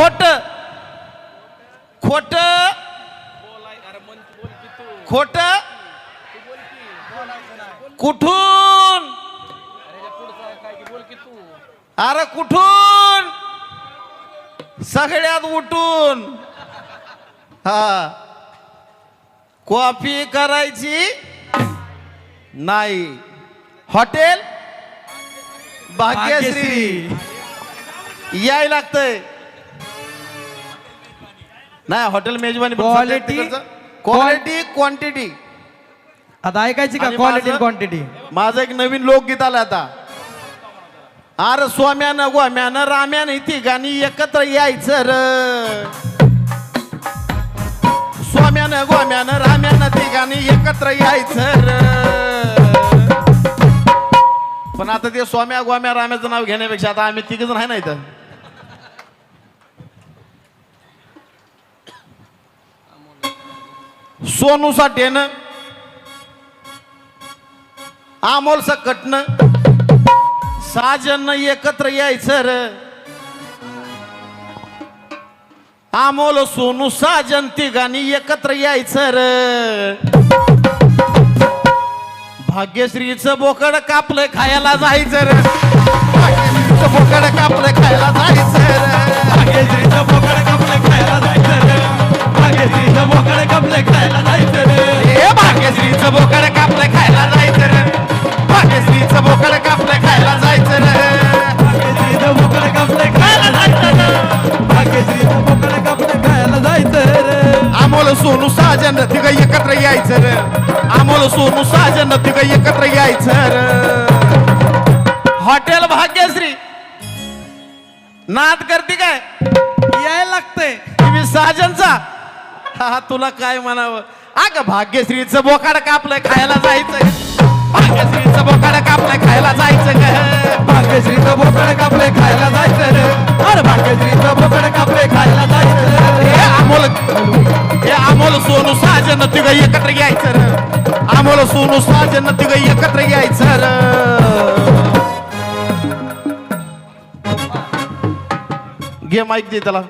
खोट खोट खोट कुठून? अरे कुठून? सगळ्यात उठून. हा. कॉफी करायची नाही. हॉटेल भाग्यश्री. याय लागतंय. नाही हॉटेल मेजवानी Quality- क्वालिटी क्वांटिटी आता ऐकायची का आणि क्वालिटी माझं- क्वांटिटी माझं एक नवीन लोकगीत आलं आता. अरे स्वाम्यानं गोम्यानं राम्यानं ती गाणी एकत्र यायचं र. स्वाम्यानं गोम्यानं राम्यानं ती गाणी एकत्र यायचं र. पण आता ते स्वाम्या गोम्या राम्याचं नाव घेण्यापेक्षा आता आम्ही तिघ जण आहे ना इथं? सोनू साठेनं आमोल सकटनं साजन एकत्र यायचं र. आमोल सोनू साजन तिघांनी एकत्र यायचं र. भाग्यश्रीचं बोकड कापलं खायला जायचं रे. भाग्यश्रीचं बोकड कापलं खायला जायचं रे. भाग्यश्रीचं बोकड कापलं खायला जायचं भाग्यश्रीचं बोकड कपले खायला जायचं रे. हे भाग्यश्रीचं बोकड कापलं खायला जायचं र. भाग्यश्रीचं बोकड कापलं खायला जायचं र. भाग्यश्रीचं बोकड कपले खायला जायचं रे. भाग्यश्रीचं बोकड कपले खायला जायचं रे. अमोल सोनू साजन तिघ एकत्र यायचं र. अमोल सोनू साजन तिघ एकत्र यायचं र. हॉटेल भाग्यश्री. नाद करते काय? तुला काय म्हणावं? अग भाग्यश्रीचं बोकाड कापलं खायला जायचं भाग्यश्रीचं बोकाड कापलं खायला जायचं ग. भाग्यश्रीचं बोकड कापले खायला जायचं रे. अरे भाग्यश्रीचं बोकड कापले खायला जायचं रे. हे अमोल हे अमोल सोनू साजन तिघ एकत्र यायचं र. अमोल सोनू साजन तिघ एकत्र यायचं र. घे दे त्याला.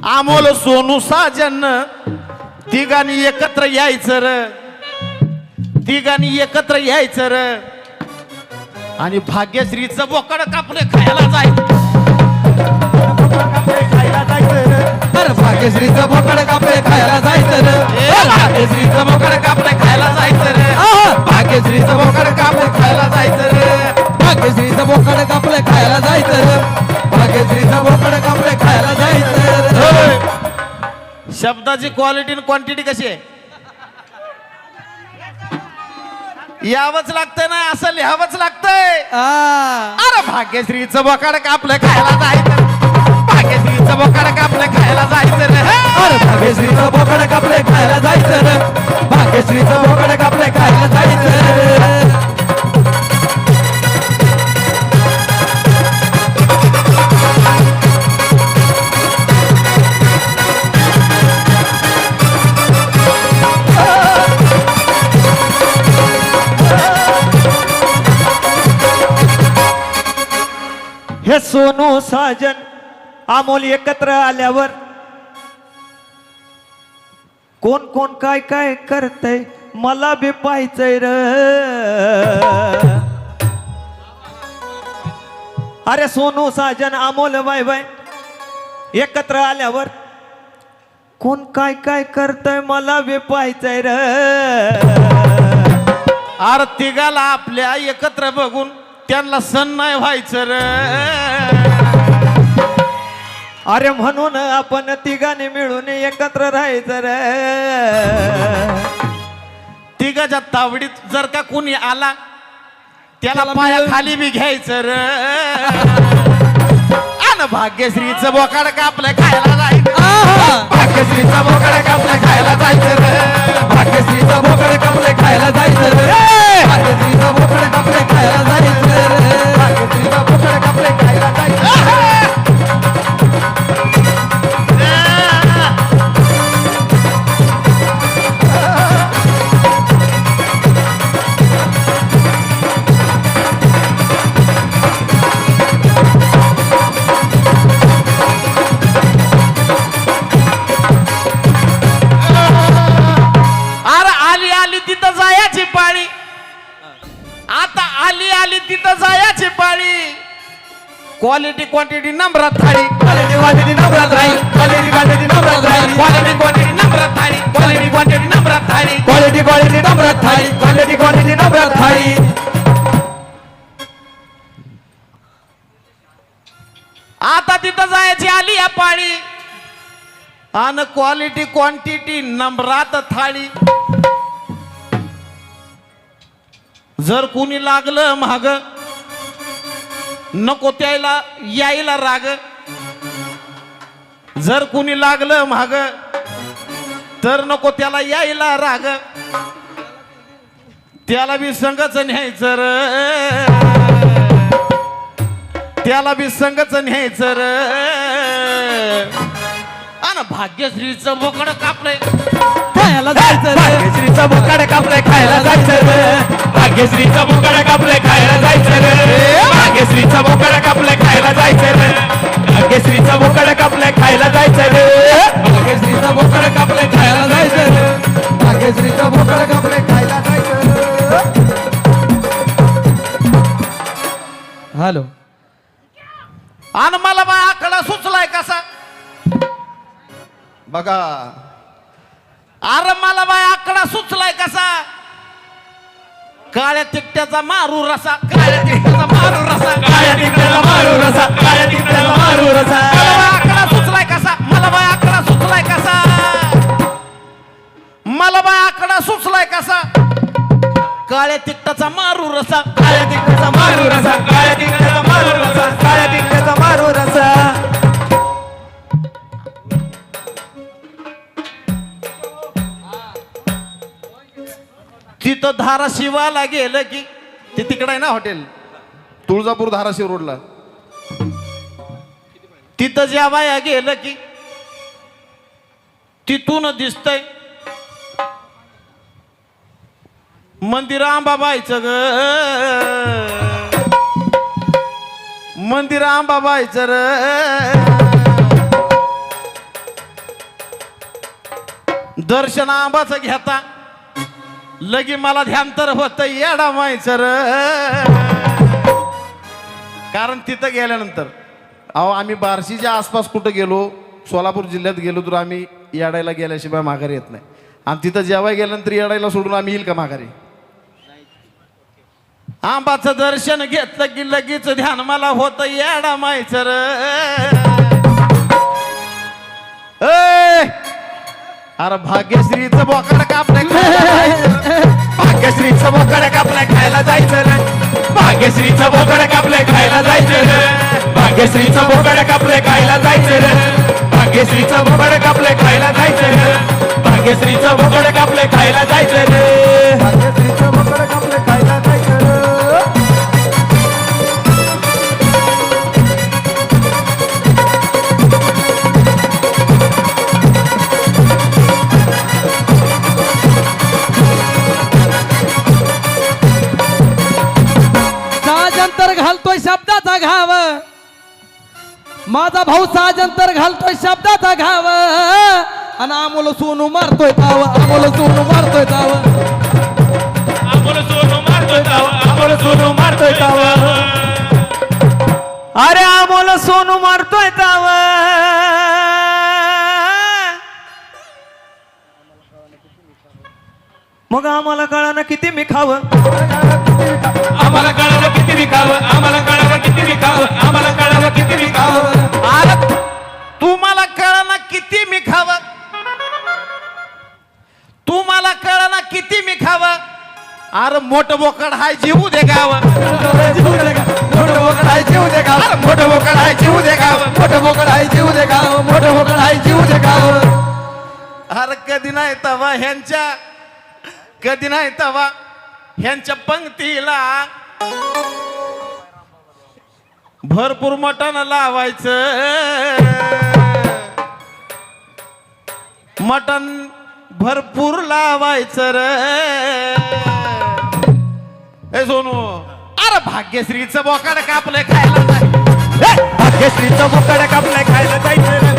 अमोल सोनू साजन. तिघांनी एकत्र यायचं र. तिघांनी एकत्र यायचं र. आणि भाग्यश्रीचं बोकड कापले खायला जायचं. खायला जायचं भाग्यश्रीचं बोकड कापले खायला जायचं भाग्यश्रीचं बोकड कापलं खायला जायचं! भाग्यश्रीचं बोकड कापलं शब्दाची क्वालिटी आणि क्वांटिटी कशी आहे? यावंच लागतंय ना असं लिहावंच लागतंय. अरे भाग्यश्रीचं बोकाड कापलं खायला जायचं भाग्यश्रीचं बोकाड कापलं खायला जायचं रे अरे भाग्यश्रीचं बोकड कापले खायला जायचं रे भाग्यश्रीचं बोकड कापले खायला जायचं साजन अमोल एकत्र आल्यावर कोण कोण काय काय करतय मला बी पाहायचंय र. अरे सोनू साजन अमोल बाय बाय एकत्र आल्यावर कोण काय काय करतय मला बी पाहायचंय र. अरे तिघाला आपल्या एकत्र बघून त्यांना सण नाही व्हायचं र. अरे म्हणून आपण तिघांनी मिळून एकत्र राहायचं रे. तिघाच्या तावडीत जर का कोणी आला त्याला पाया खाली बी घ्यायचं रे. अन भाग्यश्रीचं बोकाड कापलं खायला जायचं! भाग्यश्रीचं बोकाड कापलं खायला जायचं रे. भाग्यश्रीचं बोकड कापले खायला जायचं रे. भाग्यश्रीचं बोकड कापले खायला जायचं रे. भाग्यश्रीचं बोकाड कापलं खायला जायचं क्वालिटी क्वांटिटी नंबरात थाळी क्वालिटी क्वांटिटी नंबरात राहील क्वालिटी क्वांटिटी नंबरात राहील क्वालिटी क्वांटिटी नंबरात थाळी क्वालिटी क्वांटिटी नंबरात थाळी क्वालिटी क्वालिटी नंबरात थाळी क्वालिटी क्वांटिटी नंबरात थाळी आता तिथं जायची आली या पाळी. आणि क्वालिटी क्वांटिटी नंबरात थाळी जर कुणी लागलं महाग नको त्याला यायला राग. जर कुणी लागलं महाग तर नको त्याला यायला राग. त्याला बी संगच न्यायचं र. त्याला बी संगच न्यायचं र. अन भाग्यश्रीचं बोकड कापलंय. खायला जायचं भाग्यश्रीचा बोकाड कापलाय खायला जायचं भाग्यश्रीचा बोकाड कापलाय खायला जायचं भाग्यश्रीचा बोकाड कापलाय खायला जायचं रे. भाग्यश्रीचा बोकाड कापलाय खायला जायचं रे. भाग्यश्रीचा बोकड कापले खायला जायचं रे. भाग्यश्रीचा बोकड कापले खायला जायचं हॅलो. आणि मला बा आकडा सुचलाय कसा? बघा. अरे मला काळ्या तिकट्याचा मारू रसा काळ्या तिकट्याचा मारू रसा काळ्या तिकड्याला मारू रसा काळ्या तिकड्याला मारू रसा. मला बाय आकडा सुचलाय कसा? मला बाय आकडा सुचलाय कसा? मला बाय आकडा सुचलाय कसा? काळ्या तिकटाचा मारू रसा काळ्या तिकटाचा मारू रसा काळ्या तिकटाचा मारू रसा काळ्या तिकट तिथं धाराशिवाला गेलं की ते तिकडं आहे ना हॉटेल तुळजापूर धाराशिव रोडला. तिथं जेवाया गेलं की तिथून दिसतंय मंदिर आंबाबाईचं ग. मंदिर आंबाबाईचं र. दर्शन आंबाचं घेता. लगी मला ध्यान तर होत येडा मायचं र. कारण तिथं गेल्यानंतर अहो आम्ही बार्शीच्या आसपास कुठं गेलो सोलापूर जिल्ह्यात गेलो तर आम्ही येडायला गेल्याशिवाय माघारी येत नाही. आणि तिथं जेव्हा गेल्यानंतर येडायला सोडून आम्ही येईल का माघारी? आंबाचं दर्शन घेतलं की लगेच ध्यान मला होत येडा मायचं र. ए! अरे भाग्यश्रीच बोकड कापलं भाग्यश्रीच बोकड कापलं खायला जायचं भाग्यश्रीच बोकड कापलं खायला जायचं भाग्यश्रीच बोकड कापलं खायला जायचं भाग्यश्रीच बोकड कापलं खायला जायचं भाग्यश्रीच माझा भाऊ साजंतर घालतोय शब्दाचा घाव. आणि अमोल सोनू मारतोय ताव अमोल सोनू मारतोय ताव. अमोल सोनू मारतोय ताव अमोल सोनू मारतोय ताव. अरे अमोल सोनू मारतोय ताव. मग आम्हाला कळाना किती मी खावं? आम्हाला कळावं किती विकावं आम्हाला कळावं किती विकावं आम्हाला कळावं किती विकावं. अरे तुम्हाला कळना किती मी खावं तुम्हाला कळाना किती मी खावं अरे मोठं बोकड हाय जीव दे गावं. मोठं बोकड आहे जीव दे गाव. मोठं बोकड हाय जीव दे गावं. मोठं बोकड हाय जीव दे गाव. मोठं बोकड हाय जीव दे गाव. अरे कधी नाही तवा ह्यांच्या कधी नाही तवा ह्यांच्या पंक्तीला भरपूर मटण लावायचं. मटण भरपूर लावायचं रे. हे सोनू. अरे भाग्यश्रीचं बोकाड कापलं खायला जाय. भाग्यश्रीचं बोकड कापलाय खायला जायचं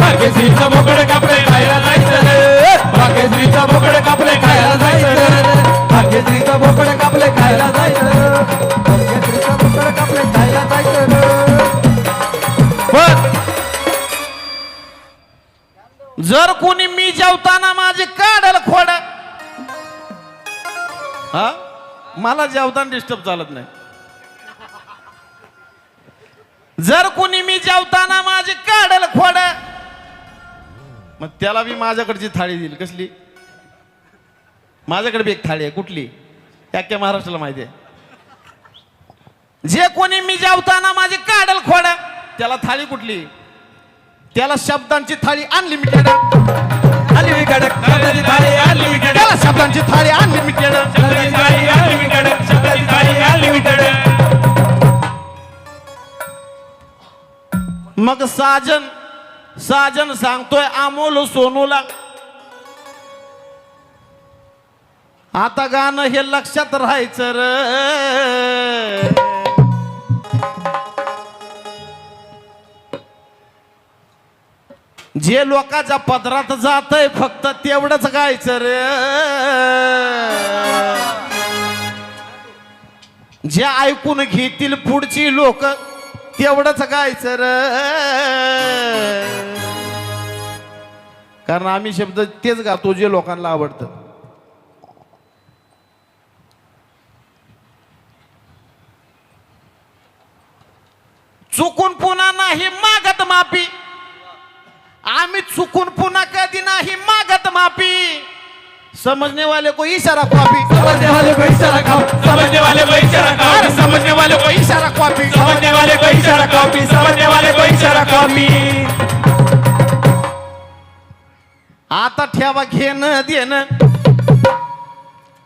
भाग्यश्रीचं बोकड कापले खायला जायचं भाग्यश्रीचं बोकड कापले जर कोणी मी जेवताना माझे काढल खोड हा? मला जेवताना डिस्टर्ब चालत नाही. जर कोणी मी जेवताना माझे काढल खोड मग त्याला मी माझ्याकडची थाळी दिली कसली? माझ्याकडे बी एक थाळी आहे. कुठली? त्या महाराष्ट्राला माहिती आहे. जे कोणी मी जेवताना माझी काढल खोड त्याला थाळी कुठली? त्याला शब्दांची थाळी अनलिमिटेड अनलिमिटेड शब्दाची थाळी अनलिमिटेड त्याला शब्दाची थाळी अनलिमिटेड मग साजन साजन सांगतोय अमोल सोनूला आता गाणं हे लक्षात राहायचं र. जे लोकांच्या पदरात जातय फक्त तेवढंच गायचं रे. जे ऐकून घेतील पुढची लोक तेवढंच गायचं र. कारण आम्ही शब्द तेच गातो जे लोकांना आवडतं. समजने वाले को इशारा कॉपी. समजने वाले को इशारा खाओ समझने वाले को इशारा कॉपी. समजने वाले को इशारा कॉपी. समझने वाले को इशारा कॉपी. समझने वाले को इशारा कॉपी. आता ठेवा घेणं देणं.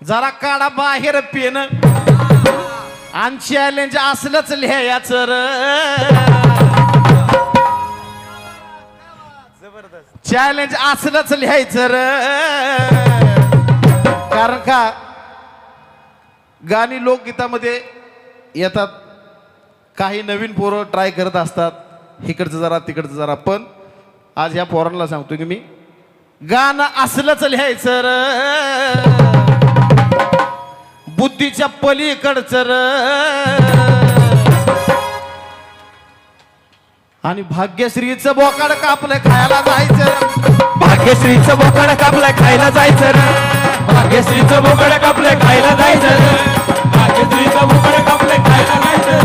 जरा काढा बाहेर पेन आणि चॅलेंज असलंच लिहायचं र. चॅलेंज असलंच लिहायचं र. कारण का? गाणी लोकगीतामध्ये येतात. काही नवीन पोरं ट्राय करत असतात. इकडचं जरा तिकडचं जरा. पण आज ह्या पोरांना सांगतो की मी गाणं असलंच लिहायचं र. बुद्धीच्या पलीकडचं र. आणि भाग्यश्रीचं बोकाड कापलं खायला जायचं भाग्यश्रीचं बोकड कापलं खायला जायचं भाग्यश्रीचं बोकड कापलं खायला जायचं. भाग्यश्रीचं बोकड कापलं खायला जायचं.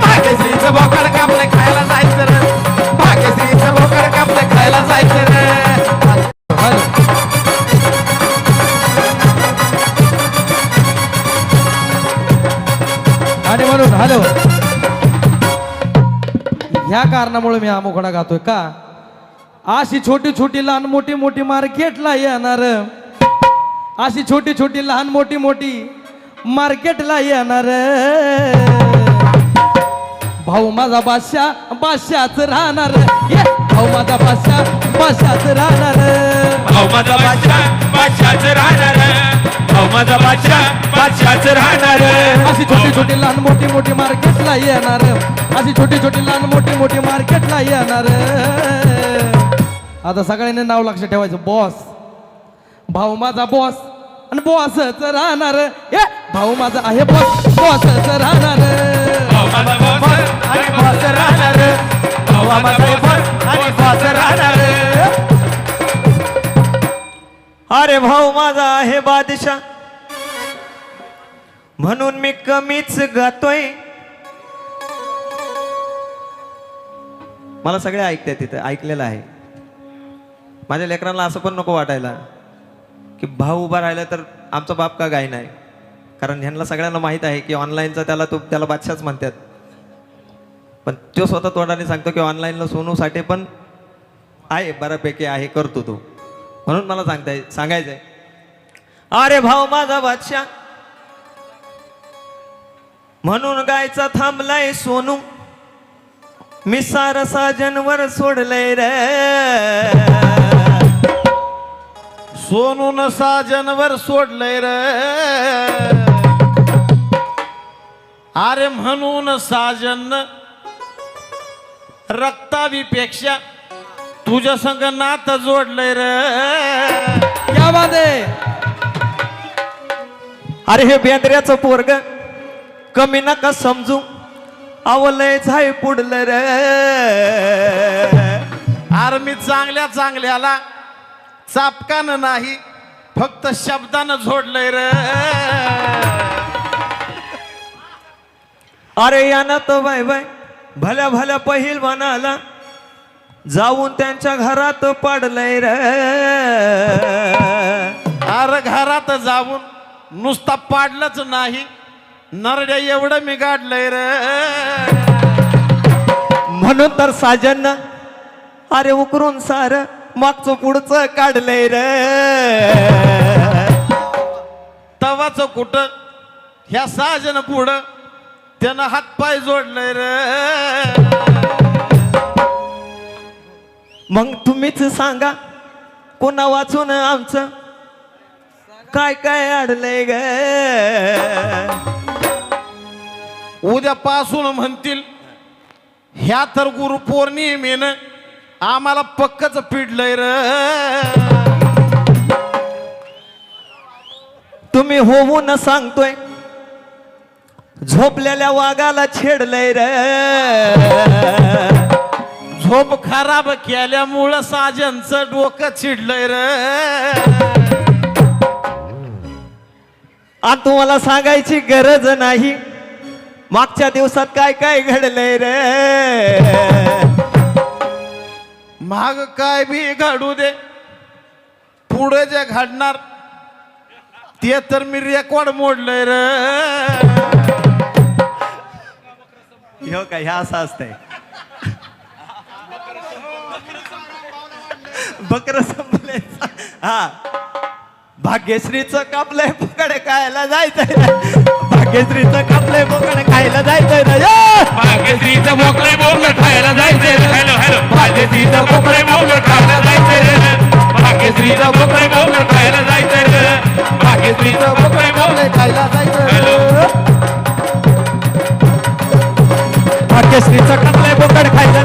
भाग्यश्रीचं बोकाड कापलं खायला जायचं भाग्यश्रीचं बोकाड कापलं खायला जायचं र. आणि म्हणून हॅलो. ह्या कारणामुळे मी हा मोकळा गातोय. का? अशी छोटी छोटी लहान मोठी मोठी मार्केटला येणार. अशी छोटी छोटी लहान मोठी मोठी मार्केटला येणार भाऊ माझा बादशाह बादशाच राहणार ये भाऊ माझा बादशाह बादशाच राहणार भाऊ माझा बादशाह बादशाहच राहणार भाऊ माझा बादशाह बादशाहच राहणार अशी छोटी छोटी लहान मोठी मोठी मार्केटला येणार अशी छोटी छोटी लहान मोठी मोठी मार्केटला येणार आता सगळ्यांनी नाव लक्ष ठेवायचं बॉस भाऊ माझा बॉस आणि बॉसच राहणार. ए भाऊ माझा आहे बॉस बॉसच राहणार. अरे भाऊ माझा आहे बादशाह. म्हणून मी कमीच गातोय. मला सगळे ऐकते तिथं ऐकलेलं आहे. माझ्या लेकरांना असं पण नको वाटायला. की भाऊ उभा राहिला तर आमचा बाप का गाय नाही? कारण ह्यांना सगळ्यांना माहीत आहे की ऑनलाईनचा त्याला तो त्याला बादशाच म्हणतात. पण तो स्वतः तोंडाने सांगतो की ऑनलाईनला सोनूसाठी पण आहे बऱ्यापैकी आहे करतो तो. म्हणून मला सांगताय सांगायचंय. अरे भाऊ माझा बादशाह. म्हणून गायचा थांबलाय सोनू. मी सारसा जनवर सोडलंय रे. सोनून साजनवर सोडलंय र. अरे म्हणून साजन रक्तावीपेक्षा तुझ्या संग नात जोडलंय र. क्या बात अरे हे बेंद्र्याचं पोरग कमी नका समजू. आवलय झाय पुढलं रे. अरे मी चांगल्या चांगल्याला चापकानं नाही फक्त शब्दानं जोडलंय रे. अरे यानं तो बाय बाय भल्या भल्या पहिल म्हणाला जाऊन त्यांच्या घरात पडलंय रे. अरे घरात जाऊन नुसता पाडलंच नाही नरड्या एवढं मी गाडलंय रे. म्हणून तर साजन अरे उकरून सार मागचं पुढचं काढलंय रे. तवाच कुठं? ह्या सहाजन पुढं. त्यानं हातपाय जोडलंय रे. मग तुम्हीच सांगा कोणा वाचून आमचं? काय काय अडलंय ग? उद्यापासून म्हणतील ह्या तर गुरु पौर्णिमेनं आम्हाला पक्कच पिडलंय र. तुम्ही होऊन सांगतोय झोपलेल्या वाघाला छेडलंय र. झोप खराब केल्यामुळं साजनचं डोकं चिडलंय र. आणि तुम्हाला सांगायची गरज नाही मागच्या दिवसात काय काय घडलंय रे. माग काय बी घडू दे. पुढे जे घडणार ते तर मी रेकॉर्ड मोडलंय रे. हो का? ह्या असं असतंय. बकर संपले हा. भाग्यश्रीचं कापलंय फुकड खायला जायचंय भाग्यश्रीचं कापलंय फुकड खायला जायचंय! भाग्यश्रीचं मोकळे मोकळं खायला जायचंय. Hello hello. भाग्यश्रीचं मोकळे मोकळं खायला जायचंय भाग्यश्रीचं मोकळे मोकळं खायला जायचंय भाग्यश्रीचं मोकळे मोकळं खायला जायचं हॅलो. भाग्यश्रीचं कापलंय फुकड खायला